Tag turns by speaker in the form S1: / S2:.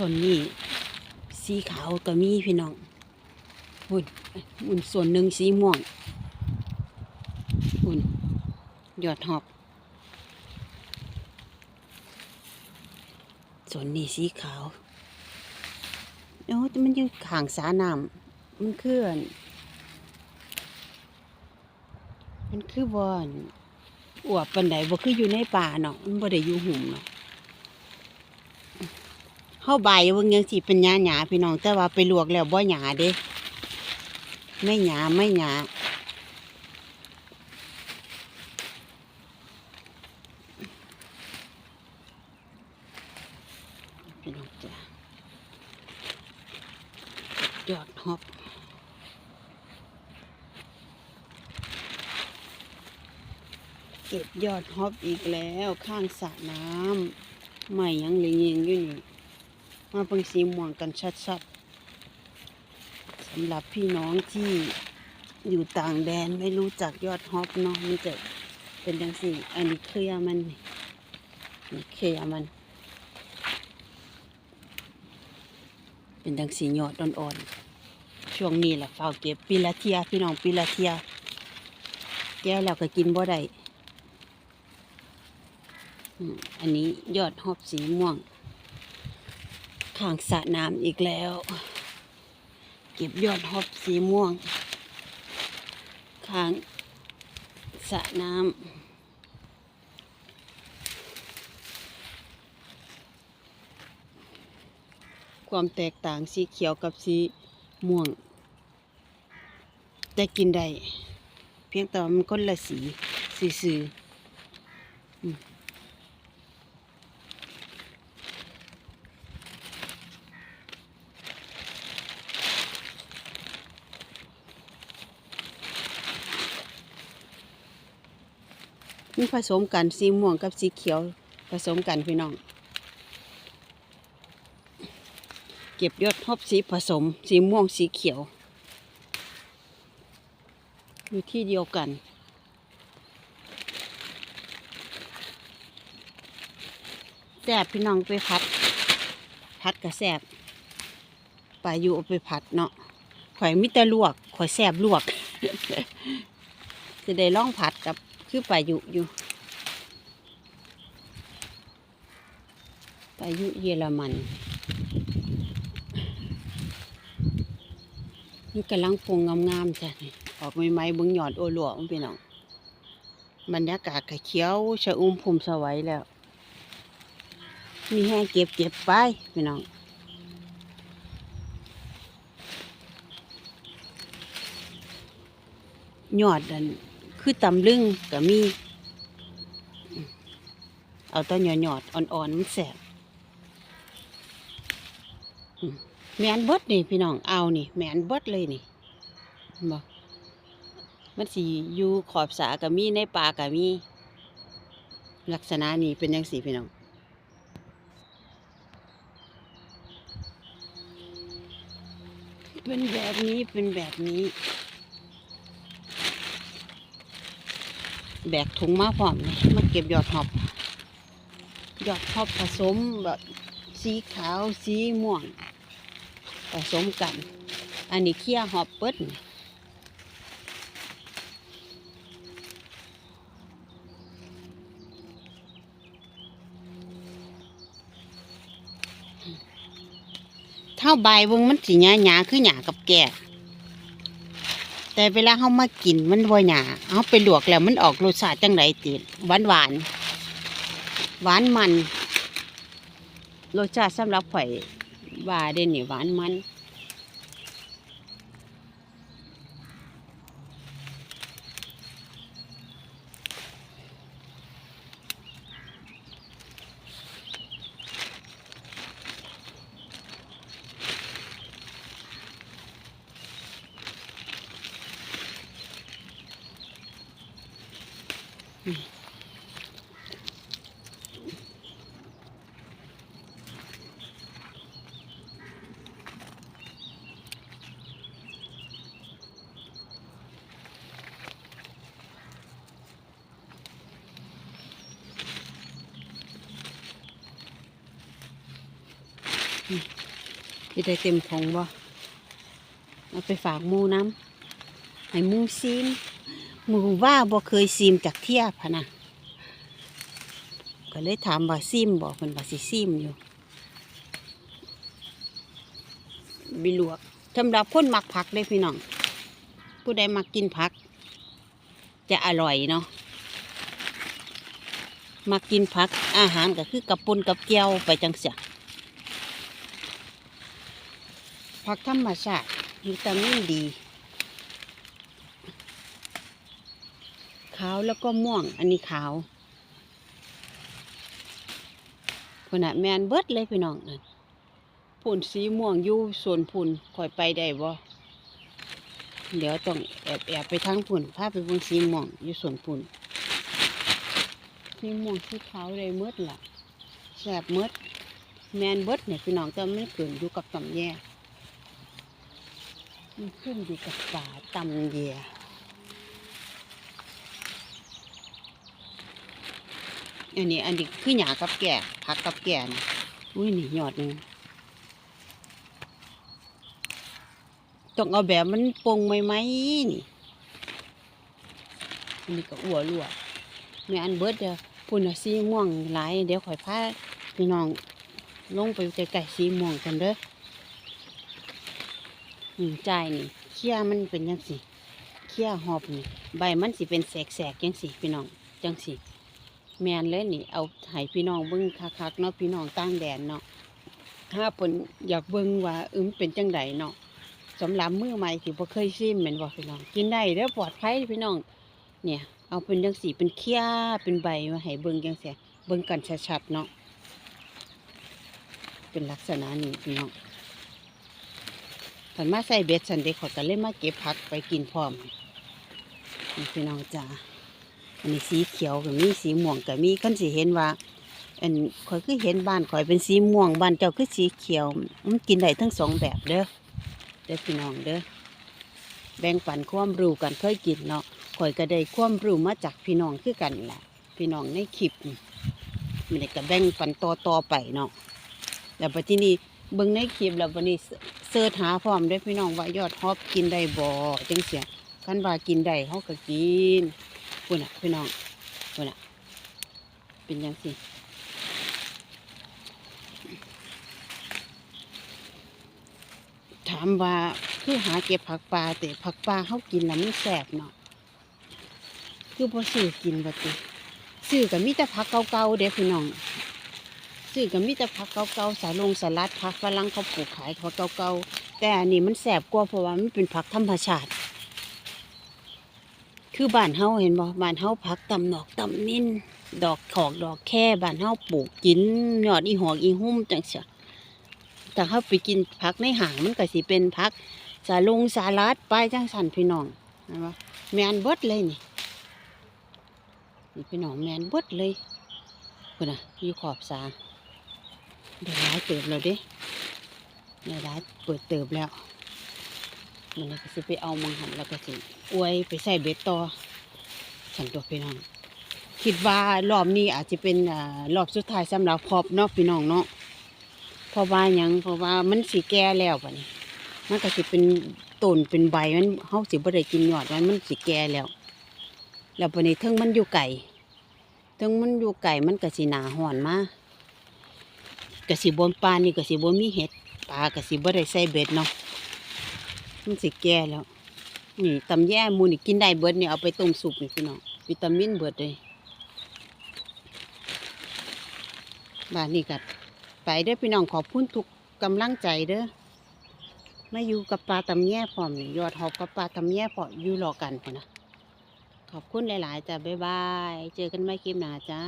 S1: ส่วนนี้สีขาวก็มีพี่น้องหุ่นหุ่นส่วนหนึ่งสีม่วงหุ่นยอดหอบ ส่วนนี้สีขาวโอ้แต่มันอยู่ข้างสาน้ำมันเคืออั่นมันคือบอนอวบปันใดบ่คืออยู่ในป่าเนาะมันบ่ได้อยู่หุ่มเนาะ เฮาใบายเบิ่งยังสิเป็นหญ้าหยาพี่น้อง แต่ว่าไปลวกแล้วบ่หยาเด้ไม่หยาไม่หยาพี่น้องจ้ะยอดฮอบเก็บยอดฮอบอีกแล้วข้างสระน้ำใหม่ยังเลยยิงอยู่นี่ มาเบิ่งสีม่วงกันชัดๆสำหรับพี่น้องที่อยู่ต่างแดนไม่รู้จักยอดฮอบเนาะมันจะเป็นจังสี่ อันนี้เคลียร์มันนี่เคลียร์มัน เป็นจังสียอดอ่อนๆช่วงนี้แหละเฝ้าเก็บปีละเทียพี่น้องปีละเทียแก้แล้วก็กินบ่ได้อันนี้ยอดฮอบสีม่วง ข้างสระน้ำอีกแล้ว เก็บยอดฮอบสีม่วง ข้างสระน้ำความแตกต่างสีเขียวกับสีม่วง แต่กินได้ เพียงแต่มันคนละสีซื่อ มมันผสมกันสีม่วงกับสีเขียวผสมกันพี่น้อง เก็บยอดฮอบสีผสม สีม่วงสีเขียว อยู่ที่เดียวกันแซ่บพี่น้องไปพัด พัดกับแซ่บปลาอยู่เอาไปผัดเนาะข่อยมิต่ลวกข่อยแซ่บลวกจะได้ล่องผัดกับ คือปลายู่อยู่ปลายู่เยอรมันนี่กำลังปรุงงามๆจ้ะนี่ออกใหม่ๆบิ่งยอดโอหลวมันพี่น้องบรรยากาศก็เขียวชะอุ่มพุ่มสวัยแล้ว มีแห้งเก็บเก็บไปพี่น้องยอดอัน คือตำลึงก็มี เอาต้นยอดๆอ่อนๆมันแสบแมนเบิดนี่พี่น้องเอานี่แมนเบิดเลยนี่เห็นบ่มันสีอยู่ขอบสากับมีในป่ากับมี ลักษณะนี้เป็นยังสีพี่น้องเป็นแบบนี้เป็นแบบนี้ แบกถุงมาพร้อมมาเก็บยอดหอบยอดหอบผสมแบบสีขาวสีม่วง ผสมกัน อันนี้เคี่ยหอบเปิดเท่าใบเบิ่งมันสีหยาหยาคือหยากับแก่ แต่เวลาเขามากินมันบ่หยาเขาไปลวกแล้วมันออกรสชาติจังไรติหวานหวานหวานมันรสชาติสำหรับไข่อยว่าเด่นนี่หวานมัน สิได้เต็มทงบ่เอาไปฝากมูน้ำให้มูซีมมูว่าบ่เคยซีมจากเทียพะนะก็เลยถามว่าซีมบอกเพิ่นว่าสิซีมอยู่บิลวกสำหรับคนมักผักเลยพี่น้อง ผู้ใดมักกินผัก จะอร่อยเนาะมักกินผักอาหารก็คือกระปุนกับเกี๊ยวไปจังเสีย ผักธรรมชาติวิตามินดี ขาวแล้วก็ม่วง อันนี้ขาวคนน่ะแมนเบิดเลยพี่น้องนั่นผุ่นสีม่วงอยู่ส่วนผุ่นคอยไปได้บ่เดี๋ยวต้องแอบแอบไปทางผุ่นพาไปเบนสีม่วงอยู่ส่วนผุ่นสีม่วงสีขาวได้เมดล่ะแสบเมดแมนเบิดเนี่ยพี่น้องแต่มันเกินอยู่กับตำแย่ มันขึ้นอยู่กับป่าตำแย่อันนี้อันนี้คือหยากับแก่ผักกับแก่นะอุ้ยนี่ยอดนึงต้องเอาแบบมันปงไหมไหมนี่อันนี้ก็อ้วรั่วแม่อันเบิดเด้อพุ่นสีม่วงหลาย เดี๋ยวข่อยพาพี่น้องลงไปใกล้ๆสีม่วงกันเด้อ นี่ใจายนี่เขี้ยมันเป็นจังสิเขี้ยหอบนี่ ใบมันสิเป็นแสกๆจังสิพี่น้องจังสิแมนเลยนี่ เอาให้พี่น้องเบิ่งคักๆเนาะพี่น้องต่างแดนเนาะถ้าเพิ่นอยากเบิ่งว่าอึมเป็นจังไดเนาะสำหรับมือใหม่ที่บ่เคยชิมแม่นบ่พี่น้อง กินได้เด้อปลอดภัยพี่น้อง เนี่ย เอาเป็นจังสีเป็นเคี้ยเป็นใบมาให้เบิ่งจังซี่เบิ่งกันชัดๆเนาะเป็นลักษณะนี้พี่น้อง ถันมาใส่เบ็ดสันเด็กขอยก็เลยมาเก็บผักไปกินพร้อมนี่พี่น้องจ้าอันนี้สีเขียวก็มีสีม่วงก็มีคันสิเห็นว่า อันข่อยคือเห็นบ้านข่อยเป็นสีม่วงบ้านเจ้าคือสีเขียวมันกินได้ทั้งสองแบบเด้อเด้อพี่น้องเด้อแบ่งปันความรู้กันเคยกินเนาะข่อยก็ได้ความรู้มาจากพี่น้องคือกันแหละพี่น้องในคลิปมันก็แบ่งปันต่อต่อไปเนาะแล้วปัจจุบันนี้ เบิ่งในคลิปแล้ววันนี้เสิร์ชหาพร้อมเด้พี่น้องว่ายอดฮอปกินได้บ่จังเสียคันว่ากินได้เฮาก็กินพูดน่ะพี่น้องพูดน่ะเป็นยังสิถามว่าคือหาเก็บผักปลาแต่ผักปลาเขากินแล้วมันแสบเนาะคือพอซื้อกินบัติซื้อกับมิแต่ผักเก่าๆเด้พี่น้อง ซื้อกับมิแต่ผักเก่าๆสาลงสลัดผักฝรั่งเขาปลูกขายผักเก่าๆแต่อันนี้มันแสบกว่าเพราะว่ามันเป็นผักธรรมชาติ คือบ้านเฮาเห็นบ่บ้านเฮาผักตำหนอกตำมินดอกขอกดอกแค่บ้านเฮาปลูกกินยอดอีหอกอีหุ่มจังเสียแต่เฮาไปกินผักในห้างมันก็สิเป็นผักสาลงสาลัดไปจังสันพี่น้องเห็นบ่แมนเบิดเลยนี่นี่พี่น้องแมนเบิดเลยพุ่นน่ะอยู่ขอบสา ได้หลายเติบแล้วเด้ได้หลายเปิดเติบแล้วมันก็สิไปเอามังหันแล้วก็สิอวยไปใส่เบ็ดต่อสันตัวพี่น้อง คิดว่ารอบนี้อาจจะเป็นอรอบสุดท้ายสำหรับพอบเนาะพี่น้องเนาะเพราะว่ายังเพราะว่ามันสีแก่แล้วบัดนี้มันก็สิเป็นต้นเป็นใบมันเฮาสิบ่ได้กินยอดมันมันสิแก่แล้ว แล้วบัดนี้เทิงมันอยู่ไก่เทิงมันอยู่ไก่มันก็สิหนาห่อนมา ก็สิบนปลานี่ก็สิบ่มีเห็ดปลาก็สิบ่ได้ใส่เบ็ดเนาะมันสิแก่แล้วนี่ตำแย่หมูนี่กินได้เบิดนี่เอาไปต้มสุปนี่พี่น้องวิตามินเบิดเลยบ้านนี้กัดไปเด้อพี่น้องขอบคุณทุกกำลังใจเด้อมาอยู่กับปลาตำแย่พร้อมนี่ยอดหอบกับปลาตำแย่พร้อมอยู่รอกันนนะขอบคุณหลาย ๆจ้ะบ๊ายบาย เจอกันไม่คลิปหน้าจ้า